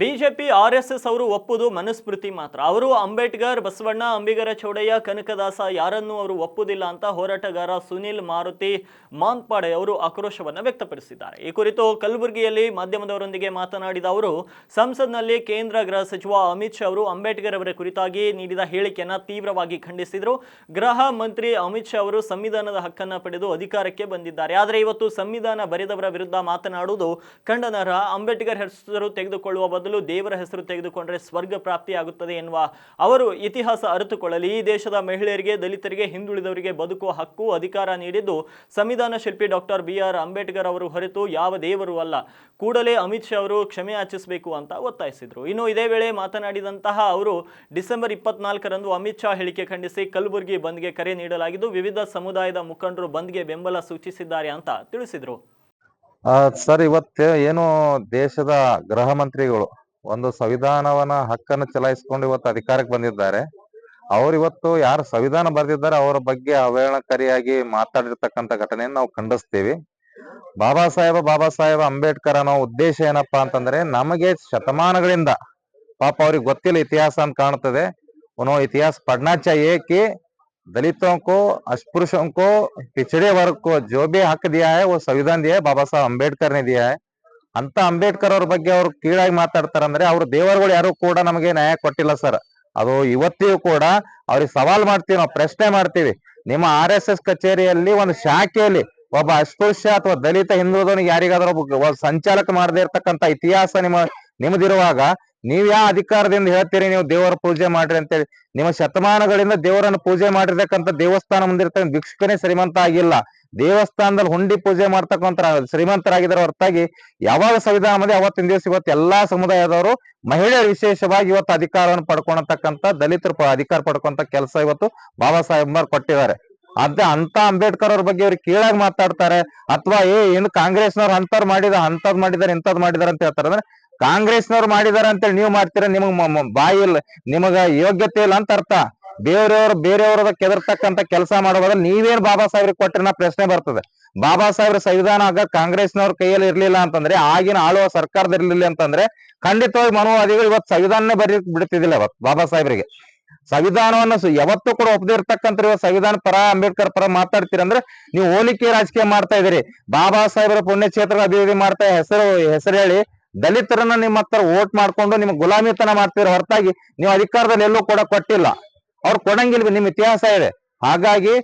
BJP, R S S ಅವರು ಒಪ್ಪುದು ಮನುಸ್ಮೃತಿ ಮಾತ್ರ. ಅವರು ಅಂಬೇಡ್ಕರ್, ಬಸವಣ್ಣ, ಅಂಬಿಗರ ಚೌಡಯ್ಯ, ಕನಕದಾಸ ಯಾರನ್ನೂ ಅವರು ಒಪ್ಪುದಿಲ್ಲ ಅಂತ ಹೋರಾಟಗಾರ ಸುನಿಲ್ ಮಾರುತಿ ಮಾನ್ಪಾಡೆ ಅವರು ಆಕ್ರೋಶವನ್ನು ವ್ಯಕ್ತಪಡಿಸಿದ್ದಾರೆ. ಈ ಕುರಿತು ಕಲಬುರಗಿಯಲ್ಲಿ ಮಾಧ್ಯಮದವರೊಂದಿಗೆ ಮಾತನಾಡಿದ ಅವರು, ಸಂಸತ್ನಲ್ಲಿ ಕೇಂದ್ರ ಗೃಹ ಸಚಿವ ಅಮಿತ್ ಶಾ ಅವರು ಅಂಬೇಡ್ಕರ್ ಅವರ ಕುರಿತಾಗಿ ನೀಡಿದ ಹೇಳಿಕೆಯನ್ನು ತೀವ್ರವಾಗಿ ಖಂಡಿಸಿದರು. ಗೃಹ ಮಂತ್ರಿ ಅಮಿತ್ ಶಾ ಅವರು ಸಂವಿಧಾನದ ಹಕ್ಕನ್ನು ಪಡೆದು ಅಧಿಕಾರಕ್ಕೆ ಬಂದಿದ್ದಾರೆ. ಆದರೆ ಇವತ್ತು ಸಂವಿಧಾನ ಬರೆದವರ ವಿರುದ್ಧ ಮಾತನಾಡುವುದು ಖಂಡನಾರ್ಹ ಅಂಬೇಡ್ಕರ್ ಹೆಸರು ತೆಗೆದುಕೊಳ್ಳುವ ಬದಲು ದೇವರ ಹೆಸರು ತೆಗೆದುಕೊಂಡರೆ ಸ್ವರ್ಗ ಪ್ರಾಪ್ತಿಯಾಗುತ್ತದೆ ಎನ್ನುವ ಅವರು ಇತಿಹಾಸ ಅರಿತುಕೊಳ್ಳಲಿ. ಈ ದೇಶದ ಮಹಿಳೆಯರಿಗೆ, ದಲಿತರಿಗೆ, ಹಿಂದುಳಿದವರಿಗೆ ಬದುಕುವ ಹಕ್ಕು, ಅಧಿಕಾರ ನೀಡಿದ್ದು ಸಂವಿಧಾನ ಶಿಲ್ಪಿ ಡಾಕ್ಟರ್ ಬಿ ಆರ್ ಅಂಬೇಡ್ಕರ್ ಅವರು ಹೊರತು ಯಾವ ದೇವರು ಅಲ್ಲ. ಕೂಡಲೇ ಅಮಿತ್ ಶಾ ಅವರು ಕ್ಷಮೆ ಯಾಚಿಸಬೇಕು ಅಂತ ಒತ್ತಾಯಿಸಿದರು. ಇನ್ನು ಇದೇ ವೇಳೆ ಮಾತನಾಡಿದಂತಹ ಅವರು, ಡಿಸೆಂಬರ್ ಇಪ್ಪತ್ನಾಲ್ಕರಂದು ಅಮಿತ್ ಶಾ ಹೇಳಿಕೆ ಖಂಡಿಸಿ ಕಲಬುರಗಿ ಬಂದ್ಗೆ ಕರೆ ನೀಡಲಾಗಿದ್ದು, ವಿವಿಧ ಸಮುದಾಯದ ಮುಖಂಡರು ಬಂದ್ಗೆ ಬೆಂಬಲ ಸೂಚಿಸಿದ್ದಾರೆ ಅಂತ ತಿಳಿಸಿದರು. ಸರ್, ಇವತ್ತು ಏನು ದೇಶದ ಗೃಹ ಮಂತ್ರಿಗಳು ಒಂದು ಸಂವಿಧಾನವನ್ನ ಹಕ್ಕನ್ನ ಚಲಾಯಿಸಿಕೊಂಡು ಇವತ್ತು ಅಧಿಕಾರಕ್ಕೆ ಬಂದಿದ್ದಾರೆ. ಅವ್ರು ಇವತ್ತು ಯಾರು ಸಂವಿಧಾನ ಬರೆದಿದ್ದಾರೆ ಅವರ ಬಗ್ಗೆ ಅವಹೇಳನಕಾರಿಯಾಗಿ ಮಾತಾಡಿರ್ತಕ್ಕಂತ ಘಟನೆಯನ್ನು ನಾವು ಖಂಡಿಸ್ತೀವಿ. ಬಾಬಾ ಸಾಹೇಬ ಬಾಬಾ ಸಾಹೇಬ ಅಂಬೇಡ್ಕರ್ ಅನ್ನೋ ಉದ್ದೇಶ ಏನಪ್ಪಾ ಅಂತಂದ್ರೆ ನಮಗೆ ಶತಮಾನಗಳಿಂದ ಪಾಪ ಅವ್ರಿಗೆ ಗೊತ್ತಿಲ್ಲ ಇತಿಹಾಸ ಅಂತ ಕಾಣ್ತದೆ. ಅವನೋ ಇತಿಹಾಸ ಪಡ್ನಾಚ ಏಕಿ दलितों को अस्पृश्यों को पिछड़े वर्ग को जो भी हक दिया है वो संविधान दिया है बाबा साहब अंबेडकर ने दिया है ಅಂತ ಅಂಬೇಡ್ಕರ್ ಅವ್ರ ಬಗ್ಗೆ ಅವ್ರು ಕೀಳಾಗಿ ಮಾತಾಡ್ತಾರಂದ್ರೆ ಅವ್ರ ದೇವರುಗಳು ಯಾರು ಕೂಡ ನಮಗೆ ನ್ಯಾಯ ಕೊಟ್ಟಿಲ್ಲ ಸರ್ ಅದು ಇವತ್ತಿಗೂ ಕೂಡ ಅವ್ರಿಗೆ ಸವಾಲ್ ಮಾಡ್ತೀವಿ ನಾವು ಪ್ರಶ್ನೆ ಮಾಡ್ತೀವಿ ನಿಮ್ಮ ಆರ್ ಎಸ್ ಎಸ್ ಕಚೇರಿಯಲ್ಲಿ ಒಂದು ಶಾಖೆಯಲ್ಲಿ ಒಬ್ಬ ಅಸ್ಪೃಶ್ಯ ಅಥವಾ ದಲಿತ ಹಿಂದುಳಿದವನಿಗೆ ಯಾರಿಗಾದ್ರೂ ಒಬ್ಬ ಒಬ್ಬ ಸಂಚಾಲಕ ಮಾಡದೇ ಇರ್ತಕ್ಕಂಥ ಇತಿಹಾಸ ನಿಮ್ಮ ನಿಮ್ದಿರುವಾಗ ನೀವ್ ಯಾವ ಅಧಿಕಾರದಿಂದ ಹೇಳ್ತೀರಿ? ನೀವು ದೇವರ ಪೂಜೆ ಮಾಡ್ರಿ ಅಂತೇಳಿ. ನಿಮ್ಮ ಶತಮಾನಗಳಿಂದ ದೇವರನ್ನು ಪೂಜೆ ಮಾಡಿರ್ತಕ್ಕಂಥ ದೇವಸ್ಥಾನ ಮುಂದಿರ್ತಕ್ಕಂಥ ಭಿಕ್ಷುಕನೇ ಶ್ರೀಮಂತ ಆಗಿಲ್ಲ. ದೇವಸ್ಥಾನದಲ್ಲಿ ಹುಂಡಿ ಪೂಜೆ ಮಾಡ್ತಕ್ಕಂಥ ಶ್ರೀಮಂತರಾಗಿದ್ದಾರೆ ಹೊರತಾಗಿ ಯಾವಾಗ ಸಂವಿಧಾನ ಬಂದಿದೆ ಅವತ್ತಿನ ದಿವಸ ಇವತ್ತು ಎಲ್ಲಾ ಸಮುದಾಯದವರು ಮಹಿಳೆಯರು ವಿಶೇಷವಾಗಿ ಇವತ್ತು ಅಧಿಕಾರವನ್ನು ಪಡ್ಕೊಳತಕ್ಕಂಥ ದಲಿತರು ಅಧಿಕಾರ ಪಡ್ಕೊಂತ ಕೆಲಸ ಇವತ್ತು ಬಾಬಾ ಸಾಹೇಬ್ ಕೊಟ್ಟಿದ್ದಾರೆ. ಅದ ಅಂತ ಅಂಬೇಡ್ಕರ್ ಅವ್ರ ಬಗ್ಗೆ ಅವ್ರಿಗೆ ಕೀಳಾಗಿ ಮಾತಾಡ್ತಾರೆ. ಅಥವಾ ಏ, ಏನು ಕಾಂಗ್ರೆಸ್ನವ್ರು ಅಂತರ್ ಮಾಡಿದ ಅಂತದ್ ಮಾಡಿದಾರೆ ಇಂಥದ್ ಮಾಡಿದಾರೆ ಅಂತ ಹೇಳ್ತಾರೆ. ಅಂದ್ರೆ ಕಾಂಗ್ರೆಸ್ನವ್ರು ಮಾಡಿದಾರ ಅಂತೇಳಿ ನೀವು ಮಾಡ್ತೀರ, ನಿಮಗ್ ಬಾಯಿ ನಿಮಗ ಯೋಗ್ಯತೆ ಇಲ್ಲ ಅಂತ ಅರ್ಥ. ಬೇರೆಯವ್ರು ಬೇರೆಯವ್ರದ ಕೆದರ್ತಕ್ಕಂತ ಕೆಲಸ ಮಾಡುವಾಗ ನೀವೇನ್ ಬಾಬಾ ಸಾಹೇಬ್ರಿಗೆ ಕೊಟ್ಟಿರ ಪ್ರಶ್ನೆ ಬರ್ತದೆ. ಬಾಬಾ ಸಾಹೇಬ್ರ ಸಂವಿಧಾನ ಆಗ ಕಾಂಗ್ರೆಸ್ನವ್ರ ಕೈಯಲ್ಲಿ ಇರ್ಲಿಲ್ಲ ಅಂತಂದ್ರೆ, ಆಗಿನ ಆಳುವ ಸರ್ಕಾರದ ಇರ್ಲಿಲ್ಲ ಅಂತಂದ್ರೆ, ಖಂಡಿತವಾಗಿ ಮನೋವಾದಿಗಳು ಇವತ್ತು ಸಂವಿಧಾನನೇ ಬರೀ ಬಿಡ್ತಿದಿಲ್ಲ ಇವತ್ತು ಬಾಬಾ ಸಾಹೇಬ್ರಿಗೆ. ಸಂವಿಧಾನವನ್ನು ಯಾವತ್ತೂ ಕೂಡ ಒಪ್ಪದಿರ್ತಕ್ಕಂಥ ಸಂವಿಧಾನ ಪರ, ಅಂಬೇಡ್ಕರ್ ಪರ ಮಾತಾಡ್ತೀರಂದ್ರೆ, ನೀವು ಹೋಲಿಕೆ ರಾಜಕೀಯ ಮಾಡ್ತಾ ಇದೀರಿ ಬಾಬಾ ಸಾಹೇಬರ ಪುಣ್ಯಕ್ಷೇತ್ರ ಅಭಿವೃದ್ಧಿ ಮಾಡ್ತಾ ಹೆಸರು ಹೆಸರು ಹೇಳಿ ದಲಿತರನ್ನ ನಿಮ್ಮ ಹತ್ರ ಓಟ್ ಮಾಡ್ಕೊಂಡು ನಿಮ್ಗೆ ಗುಲಾಮಿತನ ಮಾಡ್ತೀರ ಹೊರತಾಗಿ ನೀವು ಅಧಿಕಾರದಲ್ಲಿ ಎಲ್ಲೂ ಕೂಡ ಕೊಟ್ಟಿಲ್ಲ. ಅವ್ರು ಕೊಡಂಗಿಲ್ವಿ, ನಿಮ್ ಇತಿಹಾಸ ಇದೆ. ಹಾಗಾಗಿ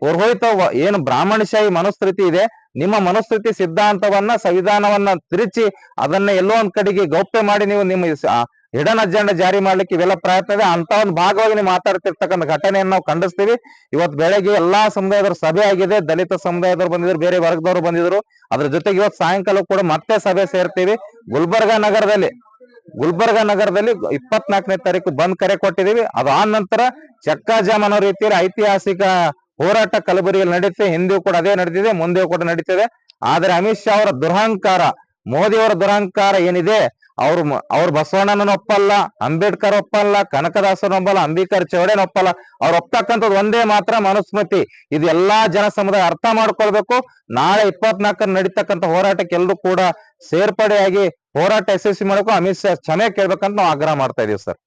ಪುರೋಹಿತ ಏನು ಬ್ರಾಹ್ಮಣಶಾಹಿ ಮನಸ್ಥಿತಿ ಇದೆ, ನಿಮ್ಮ ಮನಸ್ಥಿತಿ ಸಿದ್ಧಾಂತವನ್ನ, ಸಂವಿಧಾನವನ್ನ ತಿರುಚಿ ಅದನ್ನ ಎಲ್ಲೋ ಒಂದ್ ಕಡೆಗೆ ಗೌಪ್ಯ ಮಾಡಿ ನೀವು ನಿಮ್ಮ ಹಿಡನ್ ಅಜೆಂಡಾ ಜಾರಿ ಮಾಡ್ಲಿಕ್ಕೆ ಇವೆಲ್ಲ ಪ್ರಯತ್ನ ಇದೆ. ಅಂತ ಒಂದು ಭಾಗವಾಗಿ ನೀವು ಮಾತಾಡ್ತಿರ್ತಕ್ಕಂಥ ಘಟನೆಯನ್ನು ನಾವು ಖಂಡಿಸ್ತೀವಿ. ಇವತ್ತು ಬೆಳಗ್ಗೆ ಎಲ್ಲಾ ಸಮುದಾಯದವ್ರ ಸಭೆ ಆಗಿದೆ. ದಲಿತ ಸಮುದಾಯದವ್ರು ಬಂದಿದ್ರು, ಬೇರೆ ವರ್ಗದವರು ಬಂದಿದ್ರು. ಅದ್ರ ಜೊತೆಗೆ ಇವತ್ತು ಸಾಯಂಕಾಲ ಕೂಡ ಮತ್ತೆ ಸಭೆ ಸೇರ್ತೀವಿ. ಗುಲ್ಬರ್ಗಾ ನಗರದಲ್ಲಿ ಗುಲ್ಬರ್ಗಾ ನಗರದಲ್ಲಿ ಇಪ್ಪತ್ನಾಲ್ಕನೇ ತಾರೀಕು ಬಂದ್ ಕರೆ ಕೊಟ್ಟಿದೀವಿ ಆ ನಂತರ ಚಕ್ಕಾಜಾಮ್ ಅನ್ನೋ ರೀತಿಯಲ್ಲಿ ಐತಿಹಾಸಿಕ ಹೋರಾಟ ಕಲಬುರಿಯಲ್ಲಿ ನಡೀತಿದೆ. ಹಿಂದೆಯೂ ಕೂಡ ಅದೇ ನಡೆದಿದೆ, ಮುಂದೆಯೂ ಕೂಡ ನಡೀತಿದೆ. ಆದ್ರೆ ಅಮಿತ್ ಶಾ ಅವರ ದುರಹಂಕಾರ, ಮೋದಿ ಅವರ ದುರಹಂಕಾರ ಏನಿದೆ? ಅವ್ರು ಅವ್ರು ಬಸವಣ್ಣನ ಒಪ್ಪಲ್ಲ, ಅಂಬೇಡ್ಕರ್ ಒಪ್ಪಲ್ಲ ಕನಕದಾಸನ ಒಪ್ಪಲ್ಲ, ಅಂಬಿಕರ್ ಚೌಡೇನ ಒಪ್ಪಲ್ಲ. ಅವ್ರ ಒಪ್ತಕ್ಕಂಥದ್ದು ಒಂದೇ ಮಾತ್ರ ಮನುಸ್ಮೃತಿ. ಇದು ಎಲ್ಲಾ ಜನ ಸಮುದಾಯ ಅರ್ಥ ಮಾಡ್ಕೊಳ್ಬೇಕು. ನಾಳೆ ಇಪ್ಪತ್ನಾಲ್ಕರ ನಡೀತಕ್ಕಂಥ ಹೋರಾಟಕ್ಕೆ ಎಲ್ಲರೂ ಕೂಡ ಸೇರ್ಪಡೆಯಾಗಿ ಹೋರಾಟ ಯಶಸ್ವಿ ಮಾಡಬೇಕು. ಅಮಿತ್ ಶಾ ಕ್ಷಮೆ ಕೇಳ್ಬೇಕಂತ ನಾವು ಆಗ್ರಹ ಮಾಡ್ತಾ ಇದೀವಿ ಸರ್.